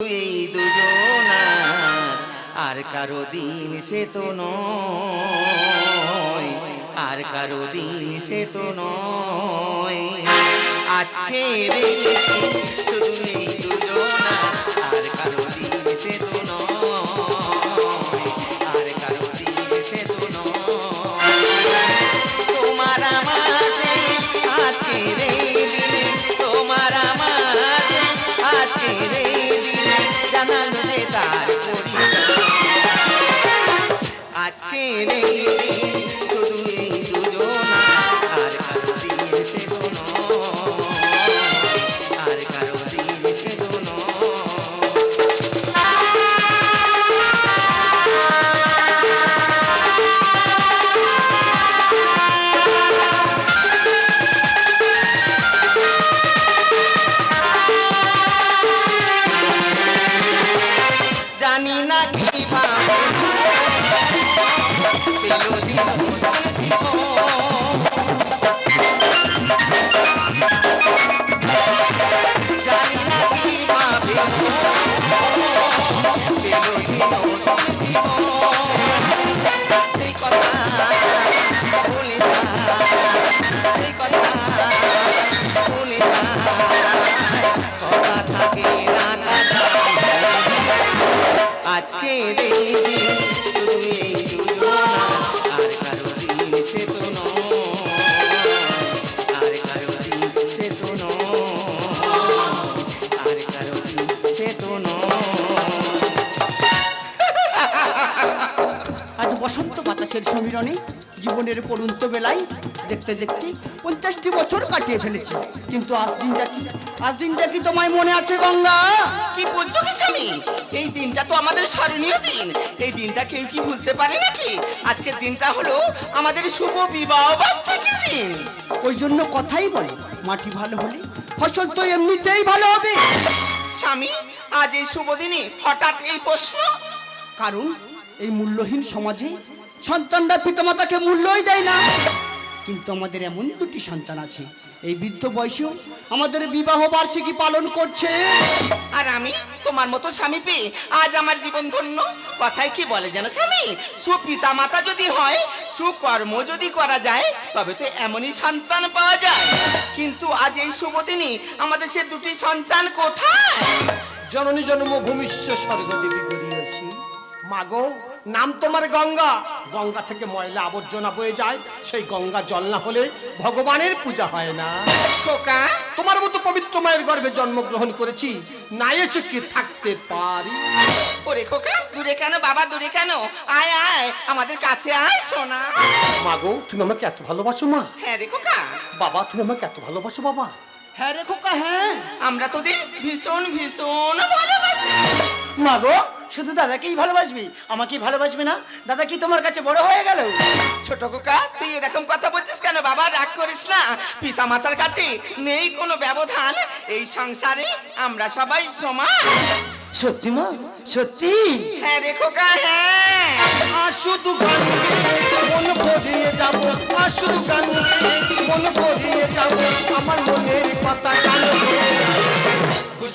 এই দুজন আর কারও দিন সে তো নয়, আর কারও দিন সে তো নয়। আজকে আর কারও দিন সে তো নয়। আজ বসন্ত বাতাসের সমীরণে জীবনের পড়ন্ত বেলায় দেখতে দেখতে পঞ্চাশটি বছর কাটিয়ে ফেলেছি। কিন্তু আজ দিনটা কি? আজ দিনটা কি তোমায় মনে আছে গঙ্গা? কি বলছো কি স্বামী? এই দিনটা তো আমাদের স্মরণীয় দিন। এই দিনটা কেউ কি ভুলতে পারে নাকি? আজকের দিনটা হলো আমাদের শুভ বিবাহ বার্ষিকীর দিন। ওই জন্য কথাই বলে মাটি ভালো হলে ফসল তো এমনিতেই ভালো হবে। স্বামী আজ এই শুভ দিনে হঠাৎ এই প্রশ্ন। কারণ এই মূল্যহীন সমাজে সন্তানরা পিতামাতাকে মূল্যই দেয় না। কিন্তু আমাদের এমন দুটি সন্তান আছে। এই বৃদ্ধ বয়সেও আমাদের বিবাহ বার্ষিকী পালন করছে। আর আমি তোমার মতো স্বামী পেয়ে আজ আমার জীবন ধন্য। কথায় কি বলে যেন স্বামী? সুপিতা মাতা যদি হয় সুকর্ম যদি করা যায় তবে তো এমনই সন্তান পাওয়া যায়। কিন্তু আজ এই শুভ দিনে আমাদের সে দুটি সন্তান কোথায়? জননী জন্মভূমিষ্য স্বর্গদেবী গড়িয়েছি মাগো নাম তোমার গঙ্গা। গঙ্গা থেকে ময়লা আবর্জনা বয়ে যায়। সেই গঙ্গা জল না হলে ভগবানের পূজা হয় না। খোকা। তোমার মতো পবিত্র মায়ের গর্ভে জন্মগ্রহণ করেছি। না এসে কি থাকতে পারি? ওরে খোকা দূরে কেন? বাবা দূরে কেন? আয় আয় আমাদের কাছে আয় সোনা। মাগো তুমি আমাকে এত ভালোবাসো মা। হ্যাঁ রে খোকা। বাবা তুমি আমাকে এত ভালোবাসো বাবা। হ্যাঁ রে খোকা হ্যাঁ। আমরা তোদের ভীষণ ভীষণ ভালোবাসি। মাগো শুধু দাদাকেই ভালোবাসবি? আমাকে ভালোবাসবি না? দাদা কি তোমার কাছে বড় হয়ে গেল? ছোট খোকা তুই এরকম কথা বলছিস কেন বাবা? রাগ করিস না। পিতা মাতার কাছে নেই কোনো ব্যবধান। এই সংসারে আমরা সবাই সমান। সত্যি মা? সত্যি? হ্যাঁ রে খোকা হ্যাঁ। গান গেয়ে মন ভরিয়ে যাব। আর শুধু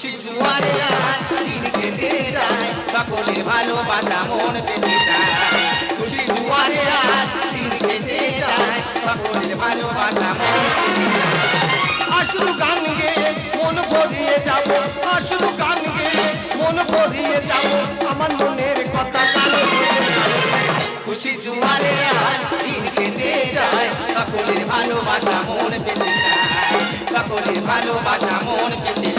খুশি জুয়ারে আয়, দিন কেটে যায় সকলের ভালোবাসা মন পেতে যায় খুশি জুয়ারে আয়, দিন যায় সকলের ভালোবাসা মন শুধু গান গেয়ে মন ভরিয়ে যাব শুধু গান গেয়ে মন ভরিয়ে যাব আমার মনের কথা গান খুশি জুয়ারে আয়, দিন যায় সকলের ভালোবাসা মন পেতে ভালোবাসা মন পেতে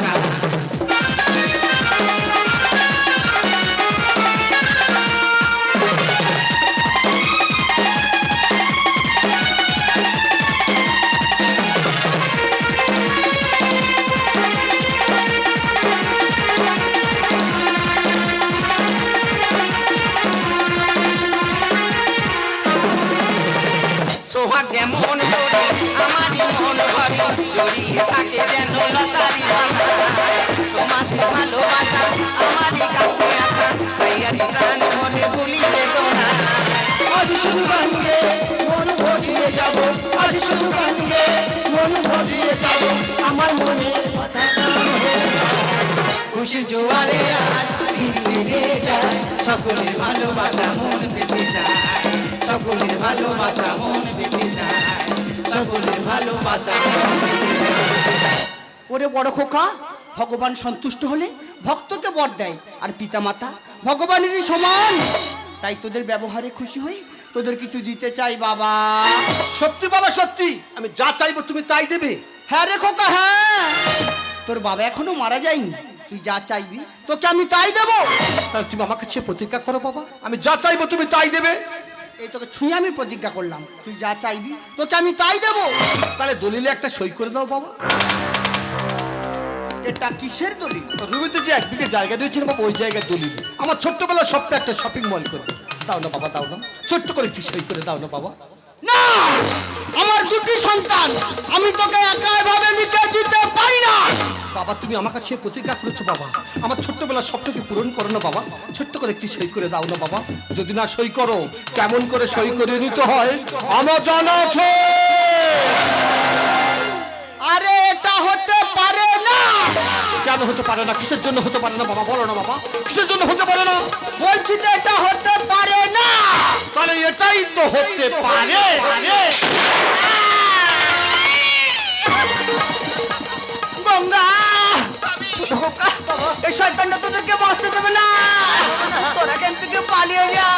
জড়িয়ে থাকে যেন লতারি বাসা তোমাদের ভালোবাসা আমারই কাছে আসা। তাইয়ারি প্রাণ মনে ভুলি বেদনা আজ শুধু গান মন ভরিয়ে যাব। আজ শুধু গান মন ভরিয়ে যাব। আমার হয়ে খুশি জোয়ারে আজ সকলের ভালোবাসা মন পেতে চায় সকলের ভালোবাসা মন পেতে সকলের ভালোবাসা। ওরে বড় খোকা ভগবান সন্তুষ্ট হলে ভক্তকে বর দেয় আর পিতামাতা ভগবানেরই সমান। তাই তোদের ব্যবহারে খুশি হই তোদের কিছু দিতে চাই বাবা। সত্যি বাবা সত্যি। আমি যা চাইব তুমি তাই দেবে। হ্যাঁ রে খোকা হ্যাঁ। তোর বাবা এখনও মারা যায়নি। তুই যা চাইবি তোকে আমি তাই দেবো। তাহলে তুমি আমার কাছে প্রতিজ্ঞা করো বাবা। আমি যা চাইব তুমি তাই দেবে। এই তোকে ছুঁয়ে আমি প্রতিজ্ঞা করলাম। তুই যা চাইবি তোকে আমি তাই দেব। তাহলে দলিলে একটা সই করে দাও বাবা। এটা কিসের দলিল? রুবিতে যে একদিকে জায়গা দিয়েছিল বাবা ওই জায়গায় দলিল। আমার ছোট্টবেলার স্বপ্ন একটা শপিং মল করবে। দাও না বাবা দাও না। ছোট্ট করে একটু সই করে দাও না বাবা। না! আমার দুটি সন্তান। আমি তোকে একা এভাবে নিতে দিতে পারি না। বাবা, তুমি আমার কাছে প্রতিজ্ঞা করেছ বাবা। আমার ছোট্টবেলার স্বপ্নকে পূরণ করো না বাবা। ছোট্ট করে একটি সই করে দাও না বাবা। যদি না সই করো, কেমন করে সই করে নিতে হয়? আমার জানা আছে! আরে এটা হতে পারে না কেন হতে পারে না কিসের জন্য হতে পারে না বাবা বলো না বাবা কিসের জন্য হতে পারে না বলছি তো এটা হতে পারে না তাহলে এটাই তো হতে পারে গঙ্গা এই শয়তানটা তোদেরকে বাঁচতে দেবে না তোরা এখান থেকে পালিয়ে যা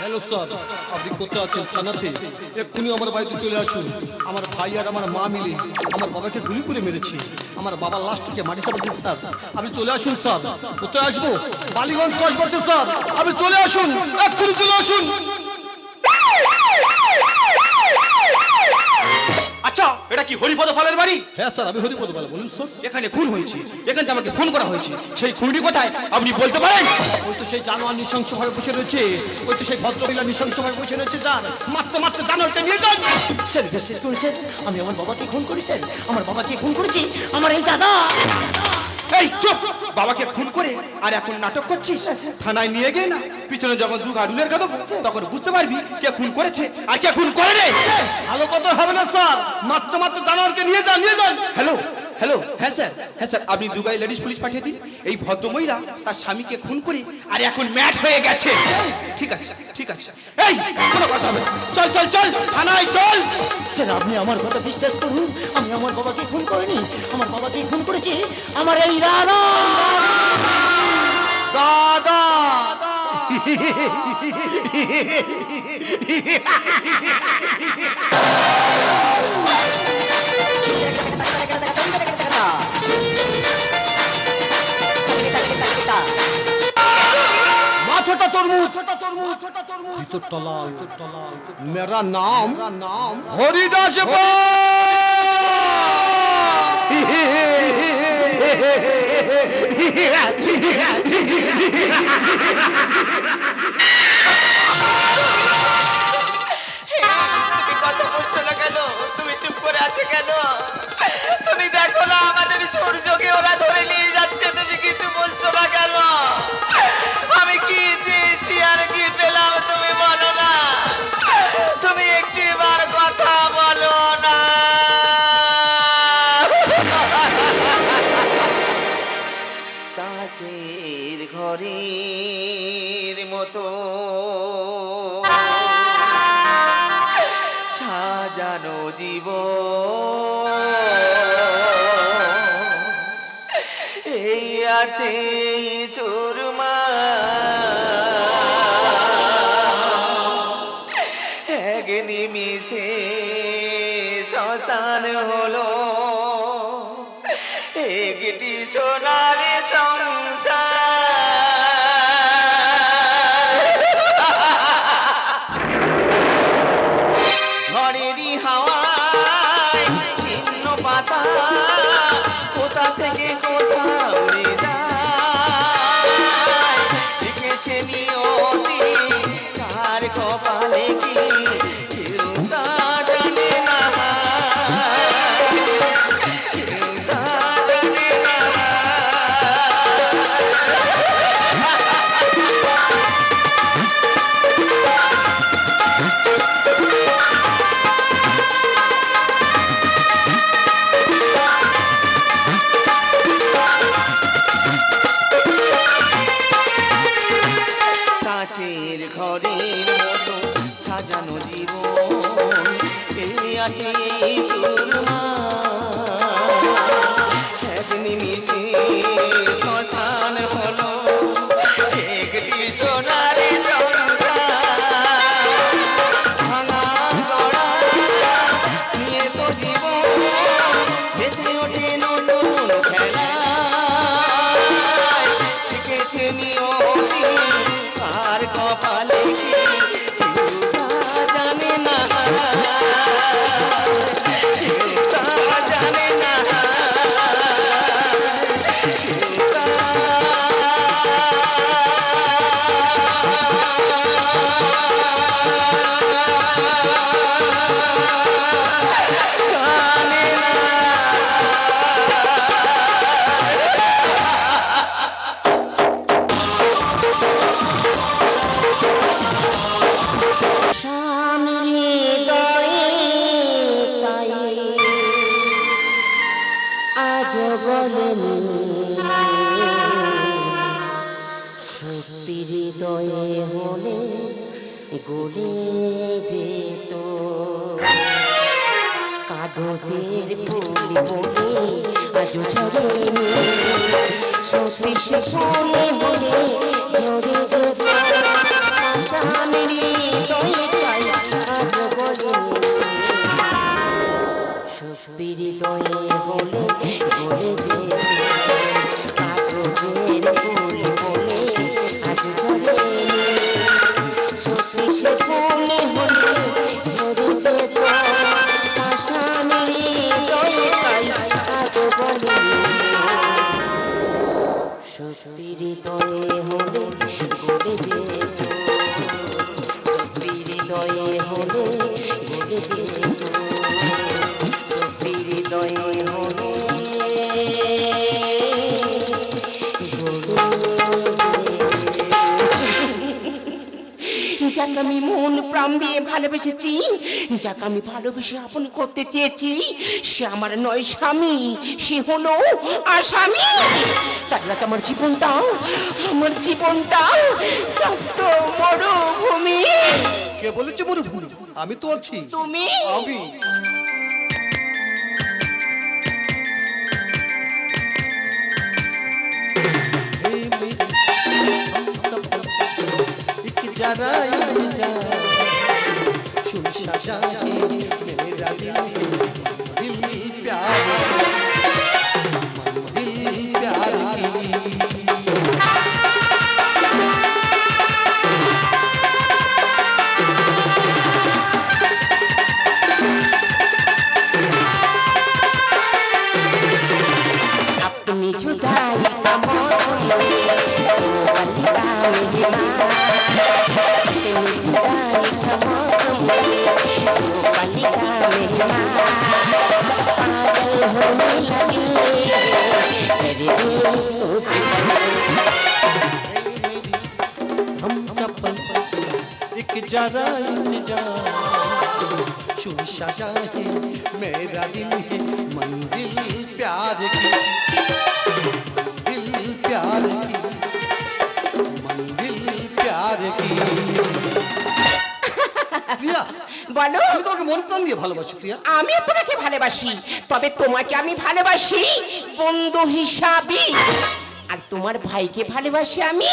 হ্যালো স্যার আপনি কোথায় আছেন? থানাতে? এক্ষুনি আমার বাড়িতে চলে আসুন। আমার ভাই আর আমার মা মিলে আমার বাবাকে গুলি করে মেরেছে। আমার বাবার লাশটিকে মাটি চাপাতে স্যার আপনি চলে আসুন স্যার কোথায় আসব? বালিগঞ্জ কসবাতে স্যার আপনি চলে আসুন। এক্ষুনি চলে আসুন। এটা কি হরিপদ পালের বাড়ি? হ্যাঁ স্যার আমি হরিপদ পাল বলুন স্যার। এখানে খুন হয়েছে এখানে আমাকে খুন করা হয়েছে। সেই খুনটি কোথায়? আপনি বলতে পারেন। ওই তো সেই জানোয়ার নৃশংসভাবে বসে রয়েছে। ওই তো সেই ভদ্রবিলা নৃশংসভাবে বসে রয়েছে স্যার। মাত্র মাত্র জানোয়ারটা নিয়ে যান। স্যার স্যার শেষ করে স্যার আমি আমার বাবাকে খুন করি স্যার। আমার বাবাকে খুন করেছি আমার এই দাদা। এই চুপ! বাবাকে খুন করে আর এখন নাটক করছিস? থানায় নিয়ে গিয়ে না পিছনে যখন দু গাড়ুলের কাঁদব তখন বুঝতে পারবি কে খুন করেছে আর কে খুন করে রে ভালো কথা হবে না স্যার। মাত্র মাত্র জানোয়ারকে নিয়ে যান নিয়ে যান। হ্যালো হ্যালো হ্যাঁ স্যার। হ্যাঁ স্যার আপনি দুবাই লেডিস পুলিশ পাঠিয়ে দিন। এই ভদ্রমহিলা তার স্বামীকে খুন করে আর এখন ম্যাট হয়ে গেছে। ঠিক আছে ঠিক আছে। এই কোনো কথা হবে চল চল চল থানায় চল। স্যার আপনি আমার কথা বিশ্বাস করুন। আমি আমার বাবাকে খুন করিনি। আমার বাবাকে খুন করেছি আমার এই দাদা দাদা মাথাটা তরমুজ। ভিতরটা লাল মেরা নাম নাম হরিদাস তুমি কত বলছো না তুমি চুপ করে আছো কেন? তুমি দেখো না আমাদের সূর্যকে ওরা ধরে নিয়ে যাচ্ছে তুমি কিছু বলছো না কেন? সোনার হৃদয়ে হলে গলে যেত। কাগজের ফুল বলে আজ ঝরেনি সত্যি সে ফুলে হলে ঝরে যেত। সত্যি হৃদয়ে হলে বলে যে কাগজের ফুল সে ফুলে হলে ঝরে যেত সত্যি হৃদয়ে হলে বলে যেত সত্যি হৃদয়ে হলে বলে যেত সত্যি হৃদয়ে হলে যাকে আমি মন প্রাণ দিয়ে ভালোবেসেছি যাকে আমি ভালোবেসে আপন করতে চেয়েছি সে আমার নয় স্বামী সে হলো আসামি। তার কাছে আমার জীবনটা আমার জীবনটা তপ্ত মরুভূমি। কে বলেছে মরুভূমি? আমি তো আছি। তুমি? আমি। হারাই যায় সুশাসা মেরা দিল দিল প্যার जरा इंतजार चुन सजा है मेरा दिल है मंजिल प्यार की मंजिल प्यार की मंजिल प्यार की প্রিয়া বলো আমি তোমাকে মন প্রাণ দিয়ে ভালোবাসি প্রিয়া আমিও তোমাকে ভালোবাসি তবে তোমাকে আমি ভালোবাসি বন্ধু হিসাবে আর তোমার ভাইকে ভালোবাসি আমি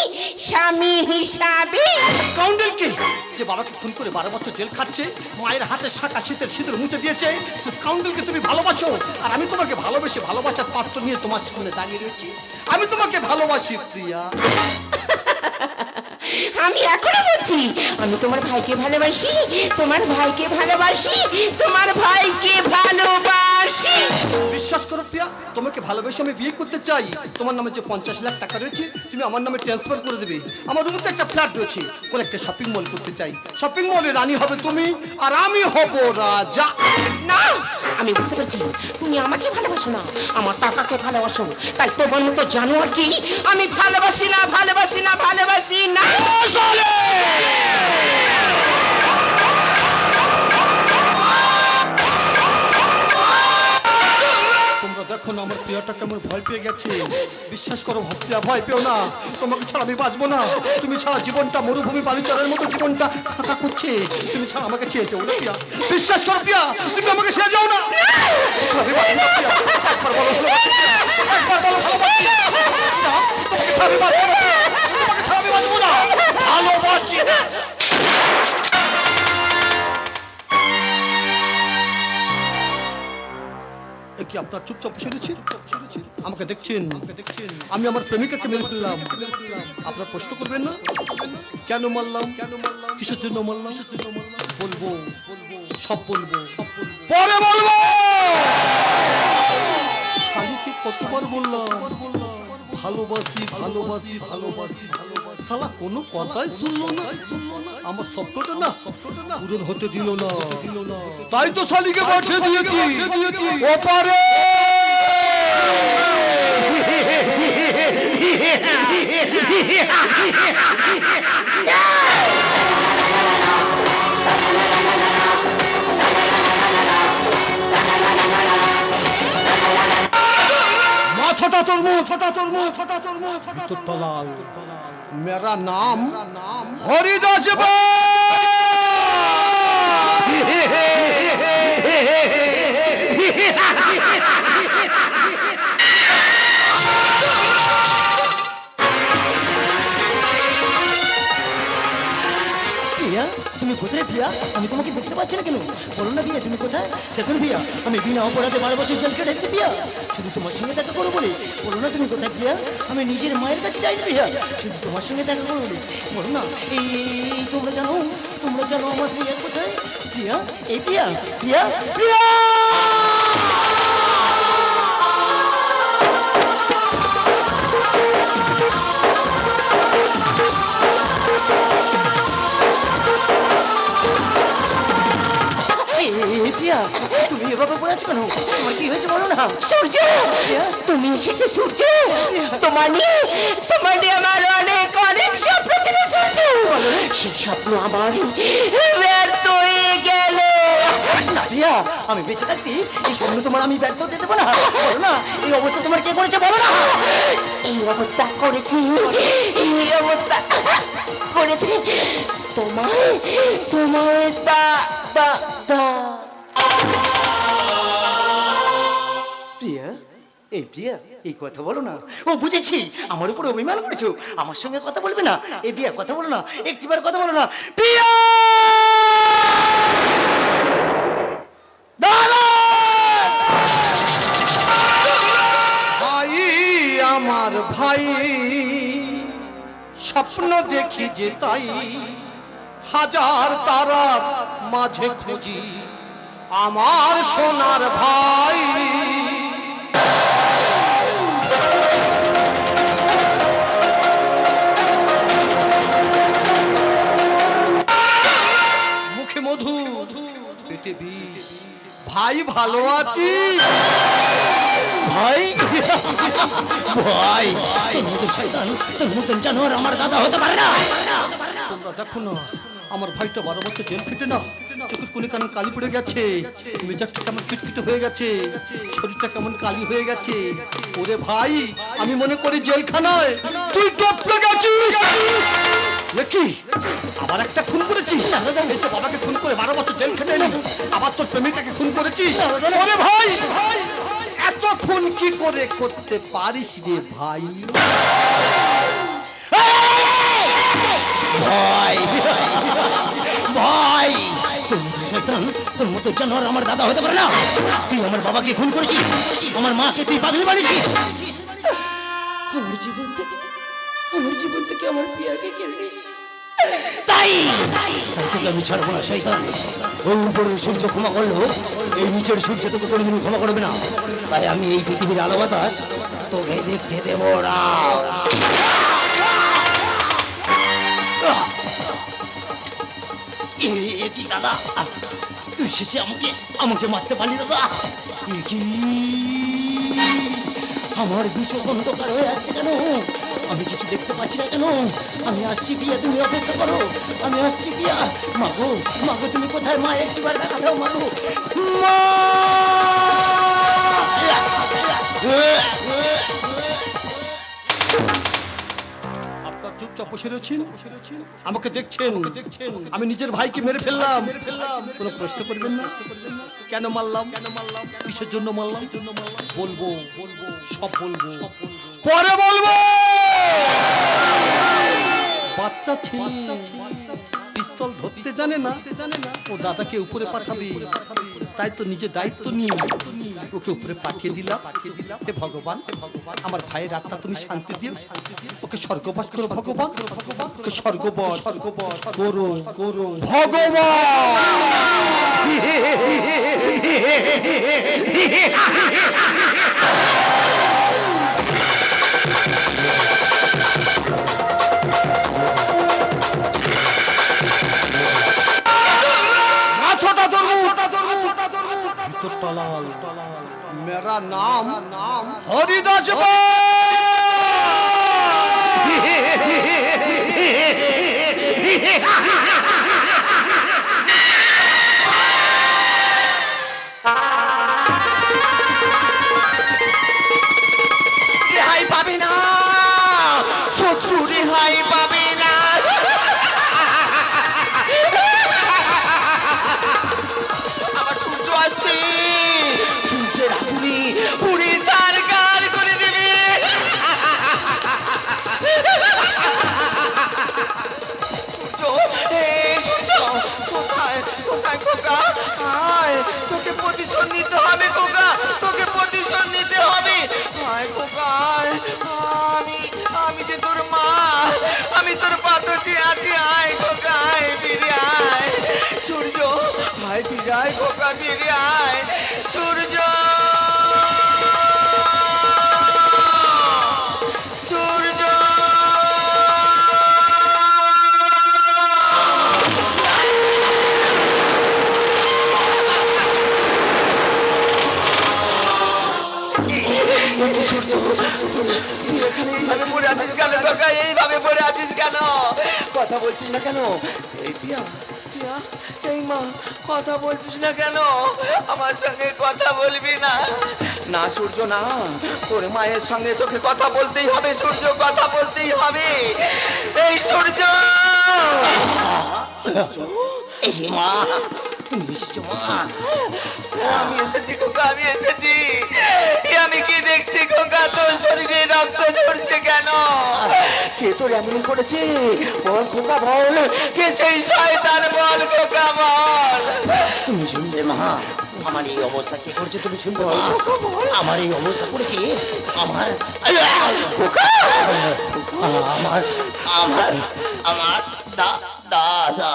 স্বামী হিসাবে। কাউন্ডেলকে যে বাবাকে খুন করে বারো বছর জেল খাচ্ছে মায়ের হাতে শাখা শীতের সিঁদুর মুছে দিয়েছে সে কাউন্ডেলকে তুমি ভালোবাসো? আর আমি তোমাকে ভালোবেসে ভালোবাসার পাত্র নিয়ে তোমার সামনে দাঁড়িয়ে রয়েছি। আমি তোমাকে ভালোবাসি প্রিয়া। আমি এখনও বলছি আমি তোমার ভাইকে ভালোবাসি তোমার ভাইকে ভালোবাসি তোমার ভাইকে ভালোবাসি। বিশ্বাস করো প্রিয়া তোমাকে ভালোবেসে আমি বিয়ে করতে চাই। তোমার নামে যে পঞ্চাশ লাখ টাকা রয়েছে তুমি আমার নামে ট্রান্সফার করে দেবে। আমার রুমে তো একটা ফ্ল্যাট রয়েছে কোনো একটা শপিং মল করতে চাই। শপিং মলে রানী হবে তুমি আর আমি হব রাজা। না আমি বুঝতে পারছি তুমি আমাকে ভালোবাসো না আমার টাকাকে ভালোবাসো। তাই তোমার মতো জানোয়ার কি আমি ভালোবাসি না ভালোবাসি না ভালোবাসি না। প্রিয়াটা কেমন ভয় পেয়ে গেছে? বিশ্বাস করো প্রিয়া ভয় পেও না। তোমাকে ছাড়া আমি বাঁচবো না। তুমি ছাড়া জীবনটা মরুভূমি বালিচরের মতো জীবনটা খাতা করছে। তুমি ছাড়া আমাকে ছেড়ে যাও না প্রিয়া। বিশ্বাস করো প্রিয়া, তুমি আমাকে ছেড়ে যাও না। একবার না। ভালোবাসি না। কি আপনার চুপচাপ শুনেছি আমাকে দেখছেন? আমি আমার প্রেমিকাকে মেরে ফেললাম। আপনার প্রশ্ন করবেন না? কেন মারলাম? কেন মারলাম কিসের জন্য মারলাম? বলব। বলব সব বলব। সব বলব পরে বলব! শালিকে কতবার বললাম? ভালোবাসি ভালোবাসি ভালোবাসি ভালোবাসি। শালা কোনো কথাই শুনলো না। আমার স্বপ্নটা না পূরণ হতে দিল না। তাই তো শালিকে পাঠিয়ে দিয়েছি। ওপারে! মাথাটা তোর মুখ মাথাটা তোর মুখ মাথাটা তোর মুখ ভিতর তলাল মেরা নাম হরিদাস প্রিয়া তুমি কোথায় প্রিয়া? আমি তোমাকে দেখতে পাচ্ছি না কেন? বলো না প্রিয়া, তুমি কোথায়? দেখুন প্রিয়া, আমি বিনা অপরাধে বারো বছর জেল কেটে বিয়া শুধু তোমার সঙ্গে দেখা করো বলে। বলো না তুমি কোথায় প্রিয়া? আমি নিজের মায়ের কাছে যাইনি প্রিয়া। শুধু তোমার সঙ্গে দেখা করো বলে। বলো না, এই তোমরা জানো তোমরা জানো আমার প্রিয়া কোথায়? প্রিয়া? এই প্রিয়া প্রিয়া প্রিয়া! তুমি এভাবে পড়ে আছো কেন? তোমার কি হয়েছে বলো না? সূর্য! তুমি এসেছ সূর্য! তোমার নিয়ে তোমার নিয়ে আমার অনেক অনেক স্বপ্ন ছিল সূর্য! সেই স্বপ্ন আমার। ব্যর্থ না প্রিয়া আমি বেঁচে থাকতে এই স্বপ্ন তোমার আমি ব্যর্থ হতে দেবো না। বলো না এই অবস্থা তোমার কে করেছে বলো না। এই অবস্থা করেছি এই অবস্থা করেছি তোমার তোমার দা দা দা। প্রিয়া এই প্রিয়া এই কথা বলো না। ও বুঝেছি আমার উপরে অভিমান করেছ। আমার সঙ্গে কথা বলবে না এই প্রিয়া কথা বলো না একটিবার কথা বলো না। প্রিয়া! আমার ভাই, স্বপ্ন দেখি যে তাই হাজার তারার মাঝে খুঁজি। আমার সোনার ভাই। মুখে মধু, পেটে বিষ। ভাই ভালো আছিস ভাই। ভাই। তোর মতো তোর মতন জানোয়ার আমার দাদা হতে পারে না তোমরা দেখো না আমার ভাইটা বারো বছর জেল খেটে না। চোখের কানে কালি পড়ে গেছে মেজাজটা কেমন খিটখিটে হয়ে গেছে শরীরটা কেমন কালি হয়ে গেছে। ওরে ভাই আমি মনে করি জেলখানায় তুই টপকে গেছিস কি? আবার একটা খুন করেছিস? তো বাবাকে খুন করে বারো বছর জেল খেটে আবার তোর প্রেমিকাকে খুন করেছিস? ওরে ভাই! এত খুন কি করে করতে পারিস রে ভাই? তোর মতো জানোয়ার আমার দাদা হতে পারে না। তুই আমার বাবাকে খুন করেছিস আমার মাকে তুই পাগলি বানিয়েছিস। আমার জীবন থেকে আমার জীবন থেকে আমার পিয়াকে কেড়ে নিয়েছিস। তাই। তোকে আমি না, শয়তান। ওই উপরের সূর্য ক্ষমা করল, এই নিচের সূর্য তোকে কোনোদিন ক্ষমা করবে না। তাই আমি এই পৃথিবীর আলো বাতাস তোকে দেখতে দেবো না। কি দাদা? তুই শেষে আমাকে আমাকে মারতে পারলি দাদা? আমার দু চোখ অন্ধকার হয়ে আসছে কেন? আমি কিছু দেখতে পাচ্ছি না কেন? আমি আসছি পিয়া, তুমি অপেক্ষা করো। আমি আসছি পিয়া। মাগো মাগো, তুমি কোথায়? মা একটিবার দেখা দাও, মাগো। আপনার চুপচাপ বসে রয়েছেন? আমাকে দেখছেন? দেখছেন আমি নিজের ভাইকে মেরে ফেললাম। কোনো প্রশ্ন করবেন না? কেন মারলাম কেন মারলাম? কিসের জন্য মারলাম? বলব বলব, সব বলব। পরে বলব! বাচ্চা ছেলে পিস্তল ধরতে জানে না ও দাদাকে উপরে পাঠাবে। তাই তো নিজের দায়িত্ব নিয়ে ওকে উপরে পাঠিয়ে দিলাম। পাঠিয়ে দিলাম হে ভগবান হে ভগবান আমার ভাইয়ের আত্মা তুমি শান্তি দিও। ওকে স্বর্গবাস করো ভগবান। ভগবান ওকে স্বর্গবাস স্বর্গবাস করো করো। ভগবান! ভিতরটা লাল মেরা নাম নাম হরিদাস রেহাই আমি তোর পাতছি আছি আয় খোকা আয় ফিরে আয় সূর্য আয় ফিরে আয় খোকা ফিরে আয় সূর্য! কথা বলছিস না কেন? এই মা, কথা বলছিস না কেন? আমার সঙ্গে কথা বলবি না। না, সূর্য, না। তোর মায়ের সঙ্গে তোকে কথা বলতেই হবে, সূর্য, কথা বলতেই হবে। এই সূর্য! এই মা তুমি মা। আমি এসেছি খোকা, আমি এসেছি। আমি কি দেখছি খোকা? তোর শরীরে রক্ত ঝরছে কেন? কে তোর এমন করেছে? বল খোকা, বল। কে সেই শয়তান বল খোকা, বল? তুমি শুনবে মা, আমার এই অবস্থা কি করছে তুমি শুনবে আমার এই অবস্থা করেছে আমার আমার আমার আমার দাদা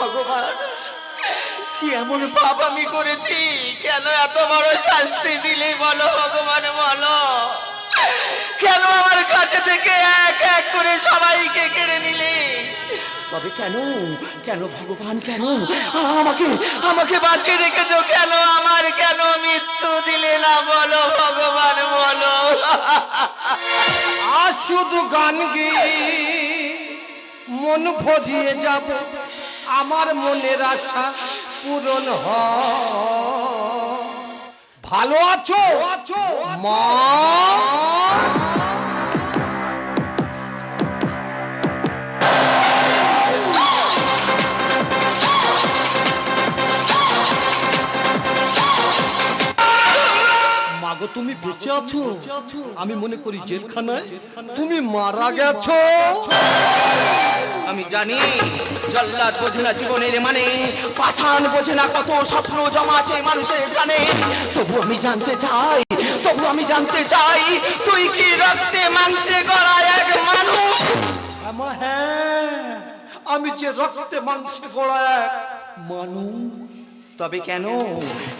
ভগবান। কি এমন পাপ আমি করেছি? কেন এত বড় শাস্তি দিলি বলো ভগবান, বলো। কেন আমার কাছে থেকে এক এক করে সবাইকে কেড়ে নিলি? তবে কেন? কেন ভগবান, কেন? আমাকে আমাকে বাঁচিয়ে রেখেছো কেন? আমার কেন মৃত্যু দিলে না বলো ভগবান, বলো। আজ শুধু গান গিয়ে মন ভরিয়ে যাব। আমার মনের আশা পূরণ হ। ভালো আছো? মা। মাগো তুমি বেঁচে আছো? আমি মনে করি জেলখানায় তুমি মারা গেছো। জানি জল্লাদ বোঝে না জীবনের মানে পাষাণ বোঝে না কত স্বপ্ন জমা আছে মানুষের প্রাণে। তবু আমি জানতে চাই তবু আমি জানতে চাই তুই কি রক্তে মাংসে গড়া এক মানুষ? হ্যাঁ আমি যে রক্তে মাংসে গড়া এক মানুষ। তবে কেন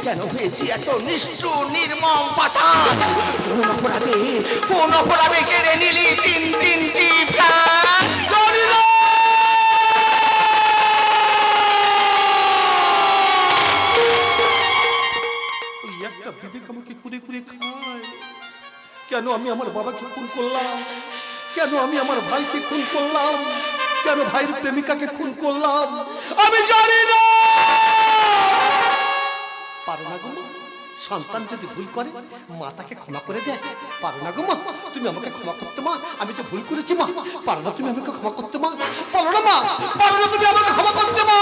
কেন হয়েছি এত নিষ্ঠুর নির্মম পাশান কোন অপরাধে কোন অপরাধে কেড়ে নিলি তিন তিনটি প্রাণ? বিবেক আমাকে কুড়ে কুড়ে খায়? কেন আমি আমার বাবাকে খুন করলাম? কেন আমি আমার ভাইকে খুন করলাম? কেন ভাইয়ের প্রেমিকাকে খুন করলাম? আমি জানি না! পারো না গো? সন্তান যদি ভুল করে মা তাকে ক্ষমা করে দেয় পারো না গো মা, তুমি আমাকে ক্ষমা করতে মা, আমি যে ভুল করেছি মা, পারো না তুমি আমাকে ক্ষমা করতে মা, পারো না মা, পারো না তুমি আমাকে ক্ষমা করতে মা।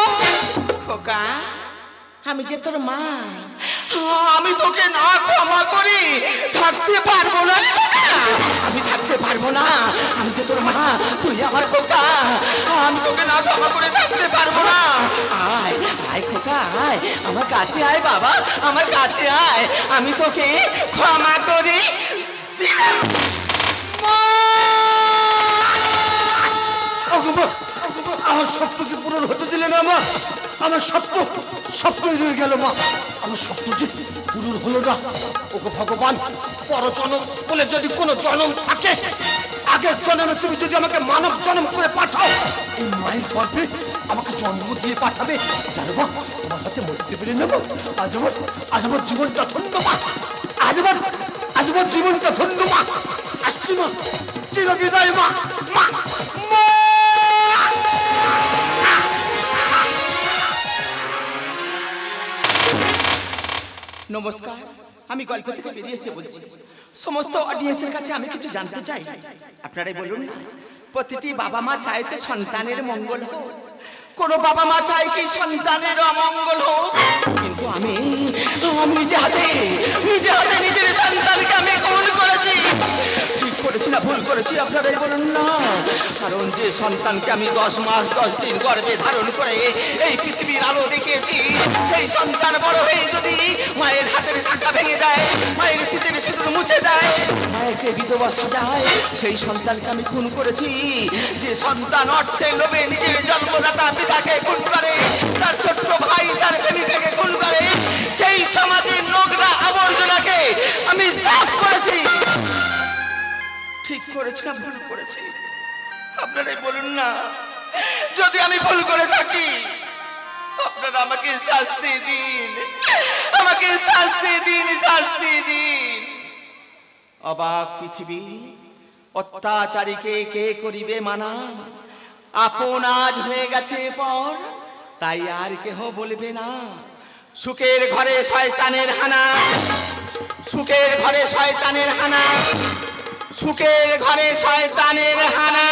খোকা, আমি যে তোর মা আমি তোকে না ক্ষমা করি, থাকতে পারব না আমি থাকতে পারব না। আমি যে তোর মা, তুই আমার খোকা। আমি তোকে না ক্ষমা করে থাকতে পারব না। আয় আয় খোকা, আয়। আমার কাছে আয় বাবা, আমার কাছে আয়। আমি তোকে ক্ষমা করি। আমার স্বপ্ন কি পূরণ হতে দিলে না, মা? আমার স্বপ্ন, স্বপ্নই রয়ে গেল, মা। আমার স্বপ্ন যে পূরণ হলো না ওকে ভগবান পর জনম বলে যদি কোনো জনম থাকে, আগের জন্মে তুমি যদি আমাকে মানব জন্ম করে পাঠাও, এই মায়ের গর্ভে আমাকে জন্ম দিয়ে পাঠাবে, জানো মা? তোমার হাতে মরতে পেরে নেব। আজ আমার আজ আমার জীবনটা ধন্য, মা। আজ আমার আজ আমার জীবনটা ধন্য, মা। আসছি, মা। চির মা। মা মা। নমস্কার, আমি গল্প থেকে বেরিয়ে এসে বলছি। সমস্ত অডিয়েন্সের কাছে আমি কিছু জানতে চাই। আপনারাই বলুন প্রতিটি বাবা মা চায় তো সন্তানের মঙ্গল হোক। কোনো বাবা মা চায় কি সন্তানের অমঙ্গল হোক? কিন্তু আমি নিজে হাতে নিজে হাতে নিজের সন্তানকে আমি খুন করেছি। করেছি না, ভুল করেছি, আপনারাই বলুন না। কারণ যে সন্তানকে আমি দশ মাস, দশ দিন গর্বে ধারণ করে এই পৃথিবীর আলো দেখিয়েছি সেই সন্তান বড় হয়ে যদি মায়ের হাতের শাখা ভেঙে দেয়, মায়ের শীতের সিঁদুর মুছে দেয়, মায়েকে বিধবা সাজায়, সেই সন্তানকে আমি খুন করেছি। যে সন্তান অর্থে লোভে নিজের জন্মদাতা পিতাকে খুন করে, তার ছোট্ট ভাই তার প্রেমিকাকে খুন করে, সেই সমাজের নোংরা আবর্জনাকে আমি সাফ করেছি। ঠিক করেছি না ভুল করেছি? আপনারাই বলুন না। যদি আমি ভুল করে থাকি, আপনারা আমাকে শাস্তি দিন। আমাকে শাস্তি দিন শাস্তি দিন। অবাক পৃথিবী, অত্যাচারীকে কে করিবে মানা? আপন আজ হয়ে গেছে পর, তাই আর কেহ বলবে না। সুখের ঘরে শয়তানের হানা। সুখের ঘরে শয়তানের হানা। সুখের ঘরে শয়তানের হানা।